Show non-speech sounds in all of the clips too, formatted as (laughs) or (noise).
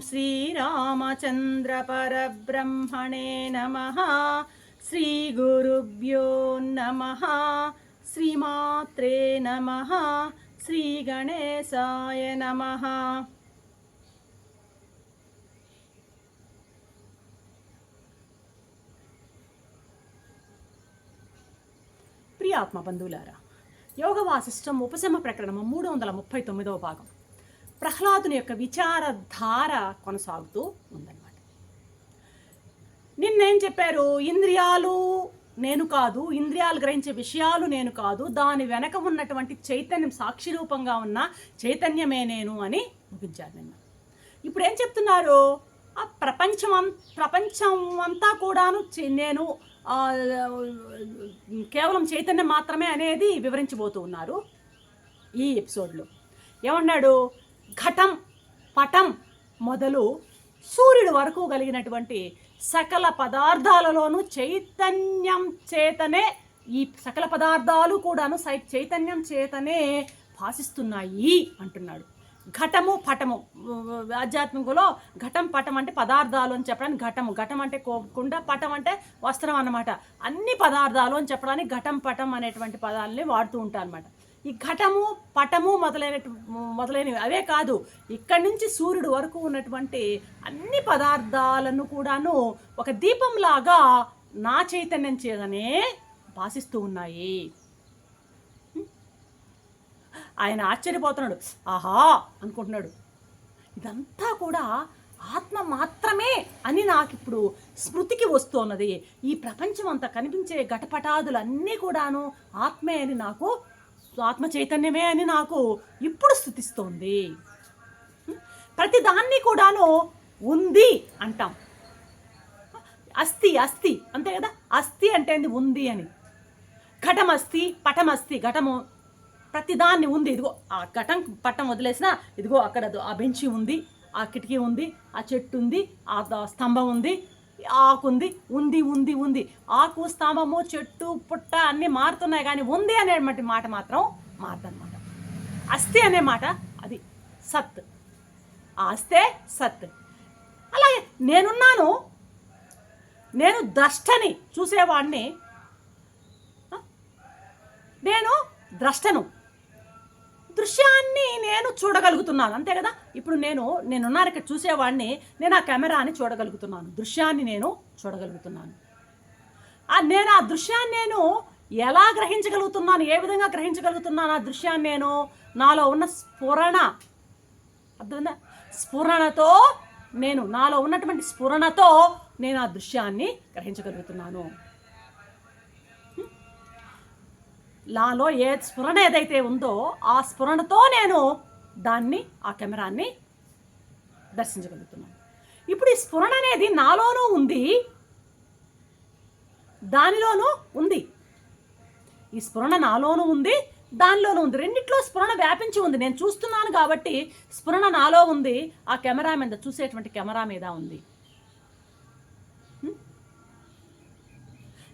श्रीरामचन्द्रपरब्रह्मणे नमः श्रीगुरुभ्यो नमः श्रीमात्रे नमः श्रीगणेशाय नमः ప్రియ ఆత్మ బంధువులారా యోగ వాసిష్టం ఉపశమ ప్రకరణము మూడు వందల ముప్పై తొమ్మిదవ భాగం ప్రహ్లాదుని యొక్క విచారధార కొనసాగుతూ ఉందన్నమాట. నిన్నేం చెప్పారు? ఇంద్రియాలు నేను కాదు ఇంద్రియాలు గ్రహించే విషయాలు నేను కాదు దాని వెనక ఉన్నటువంటి చైతన్యం సాక్షి రూపంగా ఉన్న చైతన్యమే నేను అని ముగించారు నిన్న. ఇప్పుడు ఏం చెప్తున్నారు? ఆ ప్రపంచం అం- ప్రపంచం అంతా కూడాను నేను కేవలం చైతన్యం మాత్రమే అనేది వివరించబోతూ ఉన్నారు ఈ ఎపిసోడ్లో. ఏమన్నాడు? ఘటం పటం మొదలు సూర్యుడు వరకు కలిగినటువంటి సకల పదార్థాలలోనూ చైతన్యం చేతనే ఈ సకల పదార్థాలు కూడాను సై- చైతన్యం చేతనే భాషిస్తున్నాయి అంటున్నాడు. ఘటము పటము ఆధ్యాత్మికలో ఘటం పటం అంటే పదార్థాలు అని చెప్పడానికి ఘటము. ఘటం అంటే కో- కుండ పటం అంటే వస్త్రం అన్నమాట. అన్ని పదార్థాలు అని చెప్పడానికి ఘటం పటం అనేటువంటి పదాలని వాడుతూ ఉంటారు అనమాట ఈ ఘటము పటము మొదలైన మొదలైనవి. అవే కాదు ఇక్కడి నుంచి సూర్యుడు వరకు ఉన్నటువంటి అన్ని పదార్థాలను కూడాను ఒక దీపంలాగా నా చైతన్యం చేతనే భాషిస్తూ ఉన్నాయి. ఆయన ఆశ్చర్యపోతున్నాడు. ఆహా! అనుకుంటున్నాడు. ఇదంతా కూడా ఆత్మ మాత్రమే అని నాకు ఇప్పుడు స్మృతికి వస్తున్నది. ఈ ప్రపంచం అంతా కనిపించే ఘటపటాదులన్నీ కూడాను ఆత్మే అని నాకు ఆత్మ చైతన్యమే అని నాకు ఇప్పుడు స్థుతిస్తోంది. ప్రతి దాన్ని కూడాను ఉంది అంటాం. అస్థి అస్థి అంతే కదా? అస్థి అంటే ఏంది? ఉంది అని. ఘటం అస్థి పటం అస్థి ఘటము ప్రతిదాన్ని ఉంది. ఇదిగో ఆ ఘటం పట్టం వదిలేసిన ఇదిగో అక్కడ ఆ బెంచి ఉంది ఆ కిటికీ ఉంది ఆ చెట్టు ఉంది ఆ స్తంభం ఉంది ఆకు ఉంది ఉంది ఉంది. ఉంది ఆకు స్తంభము చెట్టు పుట్ట అన్నీ మారుతున్నాయి కానీ ఉంది అనేటువంటి మాట మాత్రం మారదన్నమాట. అస్థి అనే మాట అది సత్. ఆస్తే అస్తే సత్. అలాగే నేనున్నాను నేను ద్రష్టని చూసేవాడిని నేను ద్రష్టను. దృశ్యాన్ని నేను చూడగలుగుతున్నాను. అంతే కదా? ఇప్పుడు నేను నేనున్నాను ఇక్కడ చూసేవాడిని నేను ఆ కెమెరాని చూడగలుగుతున్నాను. దృశ్యాన్ని నేను చూడగలుగుతున్నాను. ఆ నేను ఆ దృశ్యాన్ని నేను ఎలా గ్రహించగలుగుతున్నాను? ఏ విధంగా గ్రహించగలుగుతున్నాను ఆ దృశ్యాన్ని నేను? నాలో ఉన్న స్ఫురణ. అర్థమైందా? స్ఫురణతో నేను నాలో ఉన్నటువంటి స్ఫురణతో నేను ఆ దృశ్యాన్ని గ్రహించగలుగుతున్నాను. నాలో ఏ స్ఫురణ ఏదైతే ఉందో ఆ స్ఫురణతో నేను దాన్ని ఆ కెమెరాన్ని దర్శించగలుగుతున్నాను. ఇప్పుడు ఈ స్ఫురణ అనేది నాలోనూ ఉంది దానిలోనూ ఉంది. ఈ స్ఫురణ నాలోనూ ఉంది దానిలోనూ ఉంది. రెండిట్లో స్ఫురణ వ్యాపించి ఉంది. నేను చూస్తున్నాను కాబట్టి స్ఫురణ నాలో ఉంది ఆ కెమెరా మీద చూసేటువంటి కెమెరా మీద ఉంది.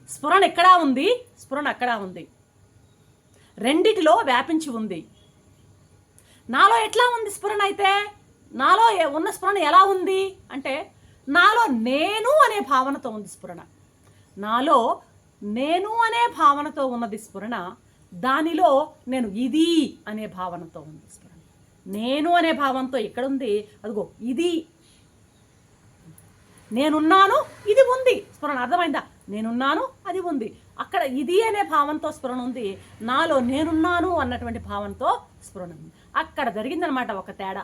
స్ఫురణ ఎక్కడా ఉంది? స్ఫురణ అక్కడా ఉంది. రెండిటిలో వ్యాపించి ఉంది. నాలో ఎట్లా ఉంది స్ఫురణ అయితే? నాలో ఉన్న స్ఫురణ ఎలా ఉంది? అంటే నాలో నేను అనే భావనతో ఉంది స్ఫురణ. నాలో నేను అనే భావనతో ఉన్నది స్ఫురణ. దానిలో నేను ఇది అనే భావనతో ఉంది స్ఫురణ. నేను అనే భావంతో ఎక్కడుంది? అదిగో ఇది. నేనున్నాను ఇది ఉంది. స్ఫురణ అర్థమైందా? నేనున్నాను అది ఉంది. అక్కడ ఇది అనే భావంతో స్ఫురణ ఉంది నాలో నేనున్నాను అన్నటువంటి భావంతో స్ఫురణ ఉంది. అక్కడ జరిగిందనమాట ఒక తేడా.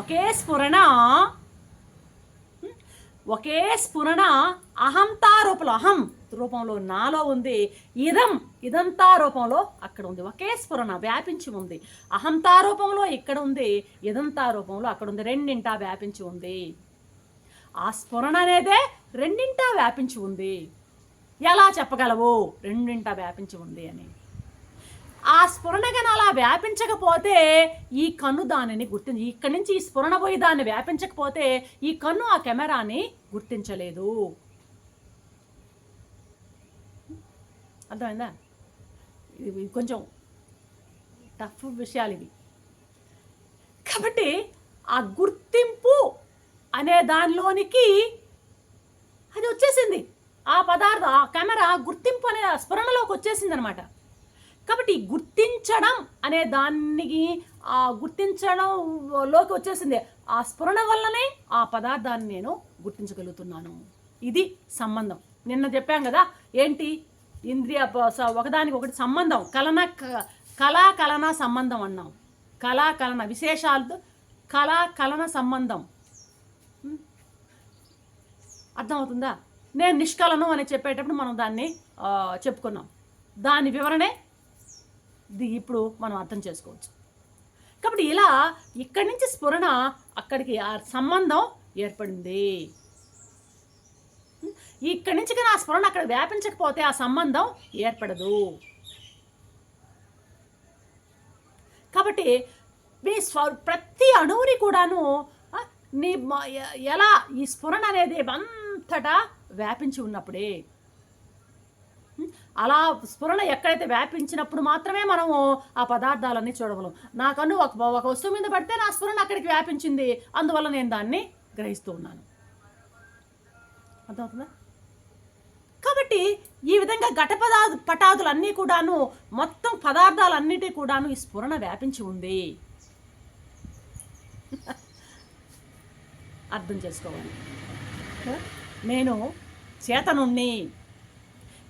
ఒకే స్ఫురణ ఒకే స్ఫురణ అహంతా రూపంలో అహం రూపంలో నాలో ఉంది ఇదం ఇదంతా రూపంలో అక్కడ ఉంది. ఒకే స్ఫురణ వ్యాపించి ఉంది. అహంతా రూపంలో ఇక్కడ ఉంది ఇదంతా రూపంలో అక్కడ ఉంది. రెండింటా వ్యాపించి ఉంది. ఆ స్ఫురణ అనేదే రెండింటా వ్యాపించి ఉంది. ఎలా చెప్పగలవు రెండింటా వ్యాపించి ఉంది అని. ఆ స్ఫురణ అలా వ్యాపించకపోతే ఈ కన్ను దానిని గుర్తించి ఇక్కడి నుంచి ఈ స్ఫురణ పోయి దాన్ని వ్యాపించకపోతే ఈ కన్ను ఆ కెమెరాని గుర్తించలేదు. అర్థమైందా? ఇది ఇది కొంచెం టఫ్ విషయాలు ఇవి. కాబట్టి ఆ గుర్తింపు అనే దానిలోనికి అది వచ్చేసింది. ఆ పదార్థం ఆ కెమెరా గుర్తింపు అనే స్ఫురణలోకి వచ్చేసింది అనమాట కాబట్టి గుర్తించడం అనే దానికి ఆ గుర్తించడంలోకి వచ్చేసింది. ఆ స్ఫురణ వల్లనే ఆ పదార్థాన్ని నేను గుర్తించగలుగుతున్నాను. ఇది సంబంధం. నిన్న చెప్పాం కదా ఏంటి? ఇంద్రియ ఒకదానికి ఒకటి సంబంధం. కలన కళా కలన సంబంధం అన్నాం. కళా కలన విశేషాలతో కళా కలన సంబంధం. అర్థమవుతుందా? నేను నిష్కలను అని చెప్పేటప్పుడు మనం దాన్ని చెప్పుకున్నాం. దాని వివరణే ఇది ఇప్పుడు మనం అర్థం చేసుకోవచ్చు. కాబట్టి ఇలా ఇక్కడి నుంచి స్ఫురణ అక్కడికి ఆ సంబంధం ఏర్పడింది. ఇక్కడి నుంచి కానీ ఆ స్ఫురణ అక్కడ వ్యాపించకపోతే ఆ సంబంధం ఏర్పడదు. కాబట్టి మీ స్వ ప్రతి అణువుని కూడాను నీ ఎలా ఈ స్ఫురణ అనేది అంతటా వ్యాపించి ఉన్నప్పుడే? అలా స్ఫురణ ఎక్కడైతే వ్యాపించినప్పుడు మాత్రమే మనము ఆ పదార్థాలన్నీ చూడగలం. నాకన్ను ఒక ఒక వస్తువు మీద పడితే నా స్ఫురణ అక్కడికి వ్యాపించింది. అందువల్ల నేను దాన్ని గ్రహిస్తూ ఉన్నాను. అర్థమవుతుందా? కాబట్టి ఈ విధంగా ఘట పదా పటాదులన్నీ కూడాను మొత్తం పదార్థాలన్నిటి కూడాను ఈ స్ఫురణ వ్యాపించి ఉంది. (laughs) అర్థం చేసుకోవాలి. నేను చేతనుణ్ణి.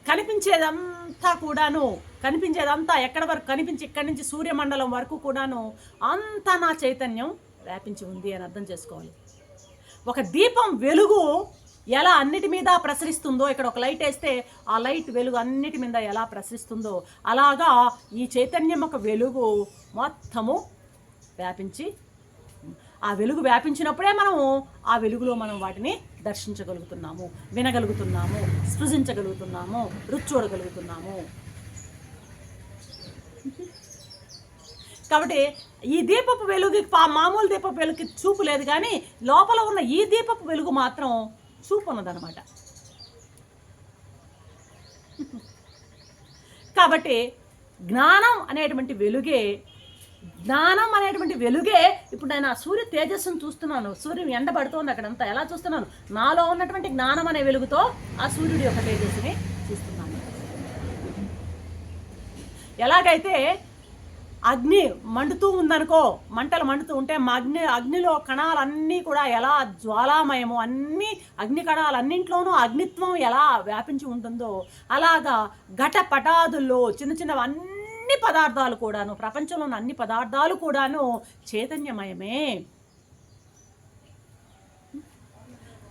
కనిపించేదంతా కూడాను కనిపించేదంతా ఎక్కడ వరకు కనిపించి ఇక్కడి నుంచి సూర్యమండలం వరకు కూడాను అంతా నా చైతన్యం వ్యాపించి ఉంది అని అర్థం చేసుకోవాలి. ఒక దీపం వెలుగు ఎలా అన్నిటి మీద ప్రసరిస్తుందో ఇక్కడ ఒక లైట్ వేస్తే ఆ లైట్ వెలుగు అన్నిటి మీద ఎలా ప్రసరిస్తుందో అలాగా ఈ చైతన్యం ఒక వెలుగు మొత్తము వ్యాపించి ఆ వెలుగు వ్యాపించినప్పుడే మనము ఆ వెలుగులో మనం వాటిని దర్శించగలుగుతున్నాము వినగలుగుతున్నాము సృజించగలుగుతున్నాము రుచి చూడగలుగుతున్నాము కాబట్టి ఈ దీపపు వెలుగు పా మామూలు దీపపు వెలుగుకి చూపు లేదు కానీ లోపల ఉన్న ఈ దీపపు వెలుగు మాత్రం చూపు ఉన్నదనమాట కాబట్టి జ్ఞానం అనేటువంటి వెలుగే జ్ఞానం అనేటువంటి వెలుగే ఇప్పుడు నేను ఆ సూర్య తేజస్సును చూస్తున్నాను. సూర్యుని సూర్యుడు అక్కడ అక్కడంతా. ఎలా చూస్తున్నాను? నాలో ఉన్నటువంటి జ్ఞానం అనే వెలుగుతో ఆ సూర్యుడి యొక్క తేజస్సుని చూస్తున్నాను. ఎలాగైతే అగ్ని మండుతూ ఉందనుకో మంటలు మండుతూ ఉంటే మా అగ్ని అగ్నిలో కణాలన్నీ కూడా ఎలా జ్వాలామయము అన్ని అగ్ని కణాలన్నింట్లోనూ అగ్నిత్వం ఎలా వ్యాపించి ఉంటుందో అలాగా ఘట పటాదుల్లో చిన్న చిన్నవన్నీ అన్ని పదార్థాలు కూడాను ప్రపంచంలో ఉన్న అన్ని పదార్థాలు కూడాను చైతన్యమయమే.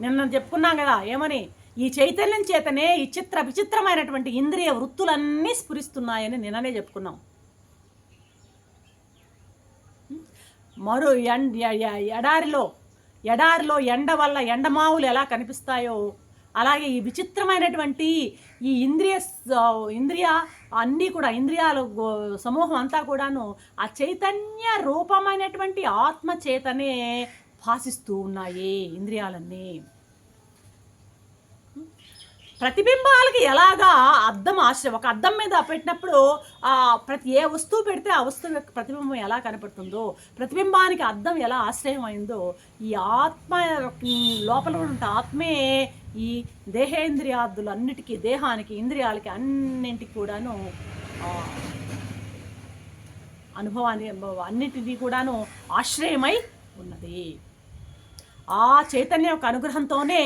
నిన్న చెప్పుకున్నాం కదా ఏమని? ఈ చైతన్యం చేతనే ఈ చిత్ర విచిత్రమైనటువంటి ఇంద్రియ వృత్తులన్నీ స్ఫురిస్తున్నాయని నిన్ననే చెప్పుకున్నాం. మరో ఎం- ఎడారిలో ఎడారిలో ఎండ వల్ల ఎండమావులు ఎలా కనిపిస్తాయో అలాగే ఈ విచిత్రమైనటువంటి ఈ ఇంద్రియ ఇంద్రియ అన్నీ కూడా ఇంద్రియాలు సమూహం అంతా కూడాను ఆ చైతన్య రూపమైనటువంటి ఆత్మ చేతనే భాసిస్తూ ఉన్నాయి ఇంద్రియాలన్నీ. ప్రతిబింబాలకి ఎలాగా అద్దం ఆశ్రయం ఒక అద్దం మీద పెట్టినప్పుడు ప్రతి ఏ వస్తువు పెడితే ఆ వస్తువు యొక్క ప్రతిబింబం ఎలా కనపడుతుందో ప్రతిబింబానికి అద్దం ఎలా ఆశ్రయం అయిందో ఈ ఆత్మ లోపల ఉన్న ఆత్మే ఈ దేహేంద్రియాదులు అన్నిటికీ దేహానికి ఇంద్రియాలకి అన్నింటికి కూడాను అనుభవాన్ని అన్నిటినీ కూడాను ఆశ్రయమై ఉన్నది. ఆ చైతన్యం యొక్క అనుగ్రహంతోనే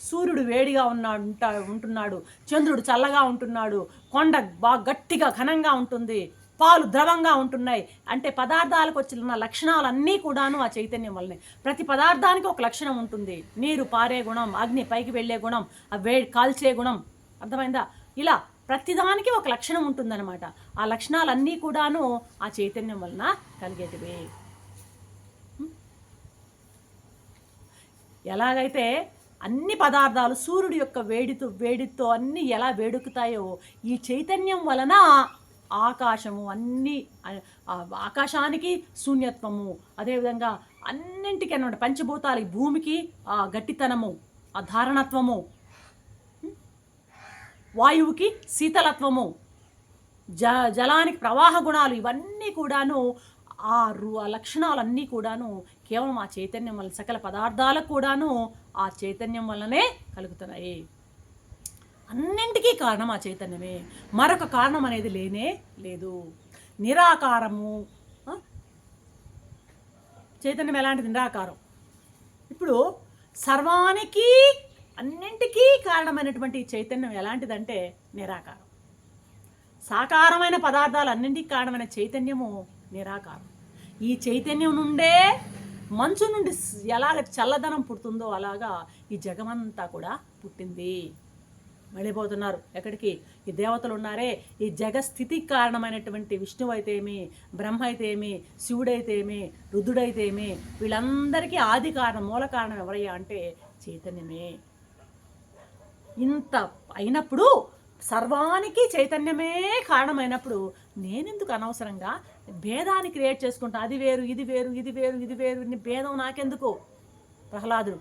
సూర్యుడు వేడిగా ఉన్నాడు ఉంటా ఉంటున్నాడు. చంద్రుడు చల్లగా ఉంటున్నాడు. కొండ బాగా గట్టిగా ఘనంగా ఉంటుంది. పాలు ద్రవంగా ఉంటున్నాయి. అంటే పదార్థాలకు వచ్చిన లక్షణాలన్నీ కూడాను ఆ చైతన్యం వల్లనే. ప్రతి పదార్థానికి ఒక లక్షణం ఉంటుంది. నీరు పారే గుణం అగ్ని పైకి వెళ్ళే గుణం ఆ వే కాల్చే గుణం. అర్థమైందా? ఇలా ప్రతిదానికి ఒక లక్షణం ఉంటుందన్నమాట. ఆ లక్షణాలన్నీ కూడాను ఆ చైతన్యం వలన కలిగేటివే. ఎలాగైతే అన్ని పదార్థాలు సూర్యుడి యొక్క వేడితో వేడితో అన్నీ ఎలా వేడుకుతాయో ఈ చైతన్యం వలన ఆకాశము అన్ని ఆకాశానికి శూన్యత్వము. అదేవిధంగా అన్నింటికి అనమాట పంచభూతాలు భూమికి ఆ గట్టితనము ఆ ధారణత్వము. వాయువుకి శీతలత్వము. జ జలానికి ప్రవాహ గుణాలు ఇవన్నీ కూడాను ఆ రు ఆ లక్షణాలన్నీ కూడాను కేవలం ఆ చైతన్యం వల్ల సకల పదార్థాలకు కూడాను ఆ చైతన్యం వల్లనే కలుగుతున్నాయి. అన్నింటికీ కారణం ఆ చైతన్యమే. మరొక కారణం అనేది లేనే లేదు. నిరాకారము చైతన్యం ఎలాంటిది? నిరాకారం. ఇప్పుడు సర్వానికి అన్నింటికీ కారణమైనటువంటి చైతన్యం ఎలాంటిదంటే నిరాకారం. సాకారమైన పదార్థాలు అన్నింటికి కారణమైన చైతన్యము నిరాకారం. ఈ చైతన్యం నుండే మంచు నుండి ఎలాగ చల్లదనం పుడుతుందో అలాగా ఈ జగమంతా కూడా పుట్టింది. వెళ్ళిపోతున్నారు ఎక్కడికి? ఈ దేవతలు ఉన్నారే. ఈ జగస్థితికి కారణమైనటువంటి విష్ణువు అయితేమి బ్రహ్మ అయితేమి శివుడైతేమి రుద్రుడైతేమి వీళ్ళందరికీ ఆది కారణం మూల కారణం ఎవరయ్యా అంటే చైతన్యమే. ఇంత అయినప్పుడు సర్వానికి చైతన్యమే కారణమైనప్పుడు నేనెందుకు అనవసరంగా భేదాన్ని క్రియేట్ చేసుకుంటా? అది వేరు ఇది వేరు ఇది వేరు ఇది వేరు భేదం నాకెందుకు? ప్రహ్లాదుడు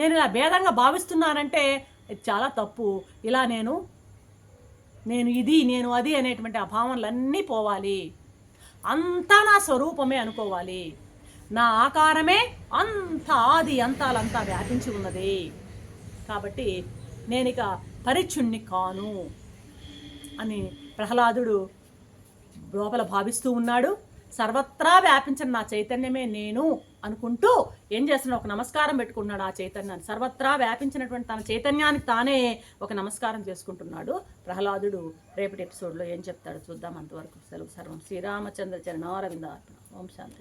నేను ఇలా భేదంగా భావిస్తున్నానంటే చాలా తప్పు. ఇలా నేను నేను ఇది నేను అది అనేటువంటి ఆ భావనలన్నీ పోవాలి. అంతా నా స్వరూపమే అనుకోవాలి. నా ఆకారమే అంత ఆది అంతాలంతా వ్యాపించి ఉన్నది. కాబట్టి నేను ఇక పరిచ్ఛుణ్ణి కాను అని ప్రహ్లాదుడు లోపల భావిస్తూ ఉన్నాడు. సర్వత్రా వ్యాపించిన నా చైతన్యమే నేను అనుకుంటూ ఏం చేస్తున్నాడు? ఒక నమస్కారం పెట్టుకున్నాడు ఆ చైతన్యాన్ని. సర్వత్రా వ్యాపించినటువంటి తన చైతన్యానికి తానే ఒక నమస్కారం చేసుకుంటున్నాడు. ప్రహ్లాదుడు రేపటి ఎపిసోడ్లో ఏం చెప్తాడో చూద్దాం అంతవరకు. సెలవు సర్వం. శ్రీరామచంద్ర చరణారవింద ఓం శాంతి.